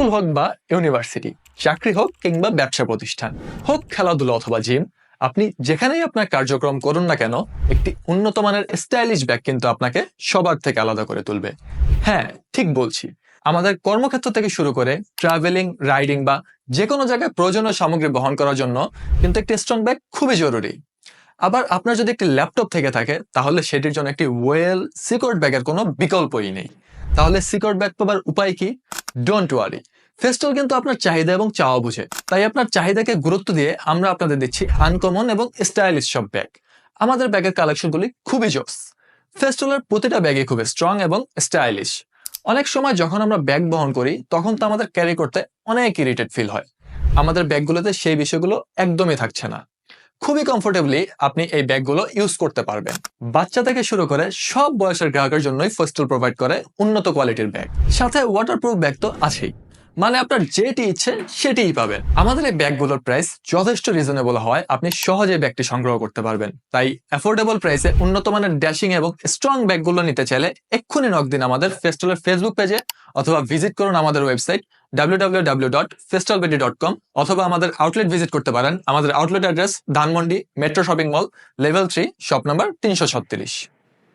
School হোক বা university, চাকরি হোক কিংবা ব্যবসা প্রতিষ্ঠান, হোক খেলাধুলা অথবা জিম, আপনি যেখানেই আপনার কার্যক্রম করুন না কেন, একটি উন্নত মানের স্টাইলিশ ব্যাগ কিন্তু আপনাকে সবার থেকে আলাদা করে তুলবে। হ্যাঁ ঠিক বলছি। আমাদের কর্মক্ষেত্র থেকে শুরু করে ট্রাভেলিং রাইডিং বা যে কোনো জায়গায় প্রয়োজনীয় সামগ্রী বহন করার জন্য কিন্তু একটি স্ট্রং ব্যাগ খুবই জরুরি। আবার আপনার যদি একটি ল্যাপটপ থেকে থাকে, তাহলে সেটির জন্য একটি ওয়েল সিকিউরড ব্যাগের কোনো বিকল্পই নেই। তাহলে সিকিউরড ব্যাগ পাবার উপায় কি? ডোন্ট ওয়ারি ফেস্টল কিন্তু আপনার চাহিদা এবং চাওয়া বুঝে। তাই আপনার চাহিদাকে গুরুত্ব দিয়ে আমরা আপনাদের দিচ্ছি আনকমন এবং স্টাইলিশ সব ব্যাগ আমাদের ব্যাগের কালেকশনগুলি খুবই জোস। ফেস্টলের প্রতিটা ব্যাগই খুবই স্ট্রং এবং স্টাইলিশ অনেক সময় যখন আমরা ব্যাগ বহন করি, তখন তো আমাদের ক্যারি করতে অনেক ইরিটেড ফিল হয়। আমাদের ব্যাগগুলোতে সেই বিষয়গুলো একদমই থাকছে না। খুবই কমফোর্টেবলি আপনি এই ব্যাগগুলো ইউজ করতে পারবেন। বাচ্চা থেকে শুরু করে সব বয়সের গ্রাহকের জন্যই ফেস্টল প্রোভাইড করে উন্নত কোয়ালিটির ব্যাগ। সাথে ওয়াটারপ্রুফ ব্যাগ তো আছেই। মানে আপনার যেটি ইচ্ছে সেটিই পাবেন। আমাদের এই ব্যাগগুলোর প্রাইস যথেষ্ট রিজনেবল হয়, আপনি সহজে ব্যাগটি সংগ্রহ করতে পারবেন। তাই অ্যাফোর্ডেবল প্রাইসে উন্নত মানের ড্যাশিং এবং স্ট্রং ব্যাগগুলো নিতে চাইলে এক্ষুনি নক দিন আমাদের ফেস্টলের ফেসবুক পেজে অথবা ভিজিট করুন আমাদের ওয়েবসাইট www.festalbedi.com অথবা আমাদের আউটলেট ভিজিট করতে পারেন। আমাদের outlet address Dhanmondi metro shopping mall level three shop number তিনশো